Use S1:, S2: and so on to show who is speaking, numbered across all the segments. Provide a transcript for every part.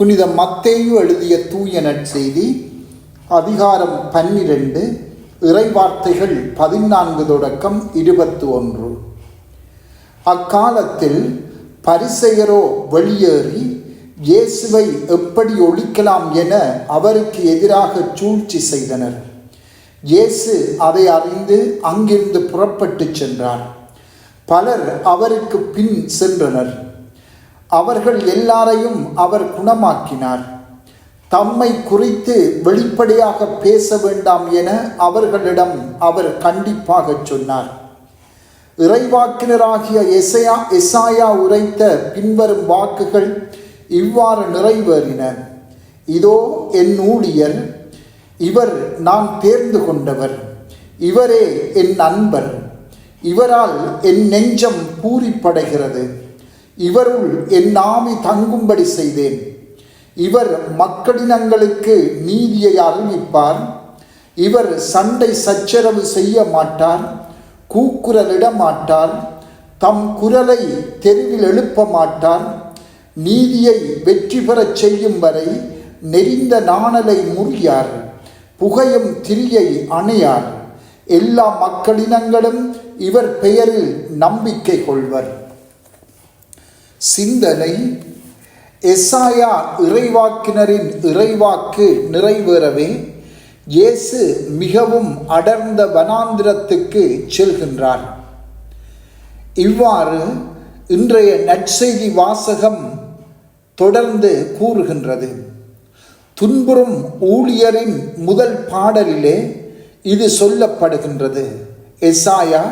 S1: புனித மத்தேயு எழுதிய தூய நற்செய்தி அதிகாரம் பன்னிரண்டு இறைவார்த்தைகள் பதினான்கு தொடக்கம் இருபத்தி ஒன்று அக்காலத்தில் பரிசெயரோ வெளியேறி இயேசுவை எப்படி ஒழிக்கலாம் என அவருக்கு எதிராக சூழ்ச்சி செய்தனர். இயேசு அதை அறிந்து அங்கிருந்து புறப்பட்டு சென்றார். பலர் அவருக்கு பின் சென்றனர். அவர்கள் எல்லாரையும் அவர் குணமாக்கினார். தம்மை குறித்து வெளிப்படையாக பேச வேண்டாம் என அவர்களிடம் அவர் கண்டிப்பாக சொன்னார். இறைவாக்கினராகிய எசையா எசாயா உரைத்த பின்வரும் வாக்குகள் இவ்வாறு நிறைவேறின. இதோ என் ஊழியர் இவர் நான் தேர்ந்து கொண்டவர். இவரே என் நண்பர். இவரால் என் நெஞ்சம் பூரிப்படைகிறது. இவருள் என் நாமி தங்கும்படி செய்தேன். இவர் மக்களினங்களுக்கு நீதியை அறிவிப்பார். இவர் சண்டை சச்சரவு செய்ய மாட்டார் கூக்குரலிட மாட்டார் தம் குரலை தெருவில் எழுப்ப மாட்டார். நீதியை வெற்றி பெறச் செய்யும் வரை நெறிந்த நாணலை முறியார் புகையும் திரியை அணையார். எல்லா மக்களினங்களும் இவர் பெயரில் நம்பிக்கை கொள்வர். சிந்தனை. எஸ்ஆயா இறைவாக்கினரின் இறைவாக்கு நிறைவேறவே இயேசு மிகவும் அடர்ந்த வனாந்திரத்துக்கு செல்கின்றார். இவ்வாறு இன்றைய நற்செய்தி வாசகம் தொடர்ந்து கூறுகின்றது. துன்புறும் ஊழியரின் முதல் பாடலிலே இது சொல்லப்படுகின்றது. எஸ்ஆயா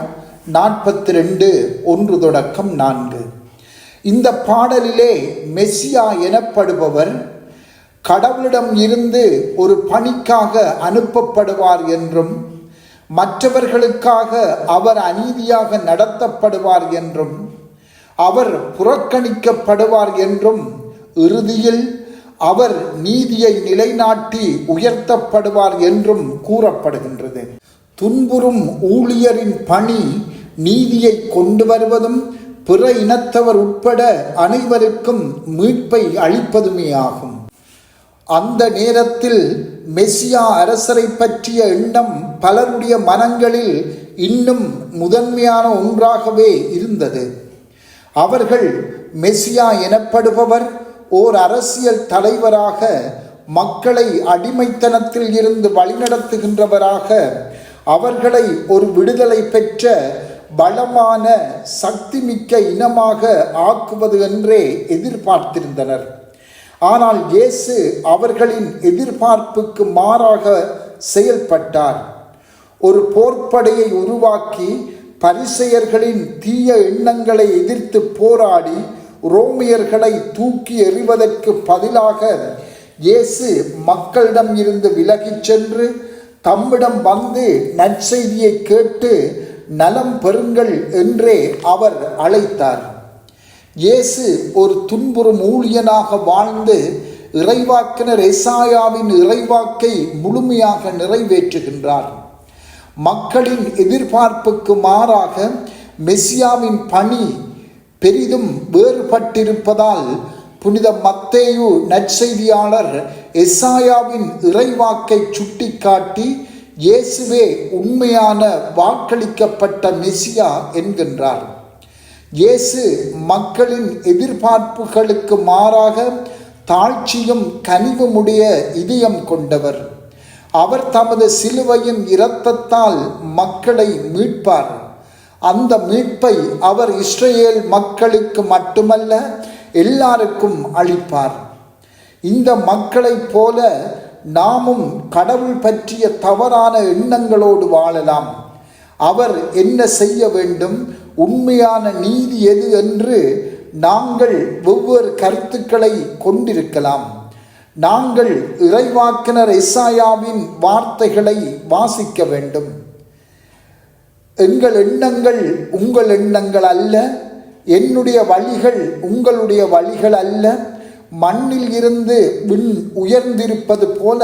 S1: நாற்பத்தி ரெண்டு ஒன்று தொடக்கம் நான்கு. இந்த பாடலிலே மெஸ்ஸியா எனப்படுபவர் கடவுளிடம் இருந்து ஒரு பணிக்காக அனுப்பப்படுவார் என்றும் மற்றவர்களுக்காக அவர் அநீதியாக நடத்தப்படுவார் என்றும் அவர் புறக்கணிக்கப்படுவார் என்றும் இறுதியில் அவர் நீதியை நிலைநாட்டி உயர்த்தப்படுவார் என்றும் கூறப்படுகின்றது. துன்புறும் ஊழியரின் பணி நீதியை கொண்டு வருவதும் பிற இனத்தவர் உட்பட அனைவருக்கும் மீட்பை அளிப்பதுமே ஆகும். அந்த நேரத்தில் மெஸ்ஸியா அரசரை பற்றிய எண்ணம் பலருடைய மனங்களில் இன்னும் முதன்மையான ஒன்றாகவே இருந்தது. அவர்கள் மெஸ்ஸியா எனப்படுபவர் ஓர் அரசியல் தலைவராக மக்களை அடிமைத்தனத்தில் இருந்து வழிநடத்துகின்றவராக அவர்களை ஒரு விடுதலை பெற்ற பலமான சக்திமிக்க இனமாக ஆக்குவது என்றே எதிர்பார்த்திருந்தனர். ஆனால் இயேசு அவர்களின் எதிர்பார்ப்புக்கு மாறாக செயல்பட்டார். ஒரு போர்ப்படையை உருவாக்கி பரிசெயர்களின் தீய எண்ணங்களை எதிர்த்து போராடி ரோமியர்களை தூக்கி எறிவதற்கு பதிலாக இயேசு மக்களிடம் இருந்து விலகிச் சென்று தம்மிடம் வந்து நற்செய்தியை கேட்டு நலம் பெறுங்கள் என்றே அவர் அழைத்தார். இயேசு ஒரு துன்புறும் ஊழியனாக வாழ்ந்து இறைவாக்கினர் எசாயாவின் இறைவாக்கை முழுமையாக நிறைவேற்றுகின்றார். மக்களின் எதிர்பார்ப்புக்கு மாறாக மெஸ்ஸியாவின் பணி பெரிதும் வேறுபட்டிருப்பதால் புனித மத்தேயு நற்செய்தியாளர் எசாயாவின் இறைவாக்கை சுட்டிக்காட்டி இயேசுவே உண்மையான வாக்களிக்கப்பட்ட மெசியா என்கின்றார். இயேசு மக்களின் எதிர்பார்ப்புகளுக்கு மாறாக தாழ்ச்சியும் கனிவுமுடைய இதயம் கொண்டவர். அவர் தமது சிலுவையின் இரத்தத்தால் மக்களை மீட்பார். அந்த மீட்பை அவர் இஸ்ரேல் மக்களுக்கு மட்டுமல்ல எல்லாருக்கும் அளிப்பார். இந்த மக்களைப் போல நாமும் கடவுள் பற்றிய தவறான எண்ணங்களோடு வாழலாம். அவர் என்ன செய்ய வேண்டும்? உண்மையான நீதி எது என்று நாங்கள் வெவ்வேறு கருத்துக்களை கொண்டிருக்கலாம். நாங்கள் இறைவாக்கினர் இசாயாவின் வார்த்தைகளை வாசிக்க வேண்டும். எங்கள் எண்ணங்கள் உங்கள் எண்ணங்கள் அல்ல. என்னுடைய வழிகள் உங்களுடைய வழிகள் அல்ல. மண்ணில் இருந்து விண் உயர்ந்திருப்பது போல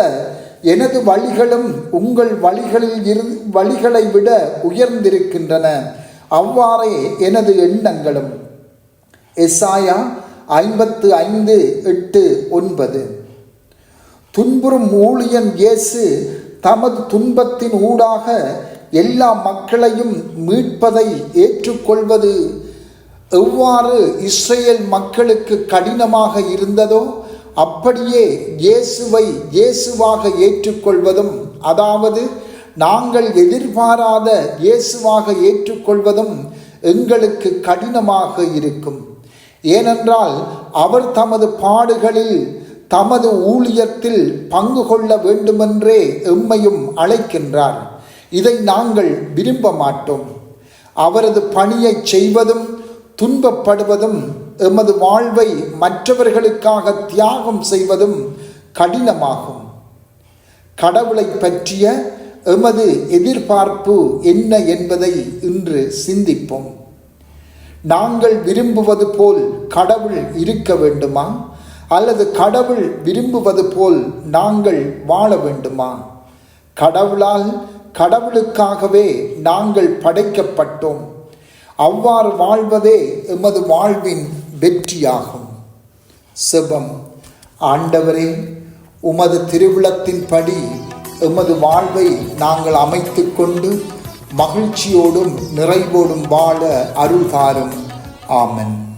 S1: எனது வழிகளும் உங்கள் வழிகளில் இரு வழிகளை விட உயர்ந்திருக்கின்றன. அவ்வாறே எனது எண்ணங்களும். எஸ்ஆயா ஐம்பத்து ஐந்து எட்டு ஒன்பது. துன்புறும் ஊழியன் இயேசு தமது துன்பத்தின் ஊடாக எல்லா மக்களையும் மீட்பதை ஏற்றுக்கொள்வது எவ்வாறு இஸ்ரேல் மக்களுக்கு கடினமாக இருந்ததோ அப்படியே இயேசுவை இயேசுவாக ஏற்றுக்கொள்வதும் அதாவது நாங்கள் எதிர்பாராத இயேசுவாக ஏற்றுக்கொள்வதும் எங்களுக்கு கடினமாக இருக்கும். ஏனென்றால் அவர் தமது பாடுகளில் தமது ஊழியத்தில் பங்கு கொள்ள வேண்டுமென்றே எம்மையும் அழைக்கின்றார். இதை நாங்கள் விரும்ப மாட்டோம். அவரது பணியை செய்வதும் துன்பப்படுவதும் எமது வாழ்வை மற்றவர்களுக்காக தியாகம் செய்வதும் கடினமாகும். கடவுளை பற்றிய எமது எதிர்பார்ப்பு என்ன என்பதை இன்று சிந்திப்போம். நாங்கள் விரும்புவது போல் கடவுள் இருக்க வேண்டுமா? அல்லது கடவுள் விரும்புவது போல் நாங்கள் வாழ வேண்டுமா? கடவுளால் கடவுளுக்காகவே நாங்கள் படைக்கப்பட்டோம். அவ்வாறு வாழ்வதே எமது வாழ்வின் வெற்றியாகும். செபம். ஆண்டவரே உமது திருவிழத்தின்படி எமது வாழ்வை நாங்கள் அமைத்து கொண்டு மகிழ்ச்சியோடும் நிறைவோடும் வாழ அருள்காரும் ஆமன்.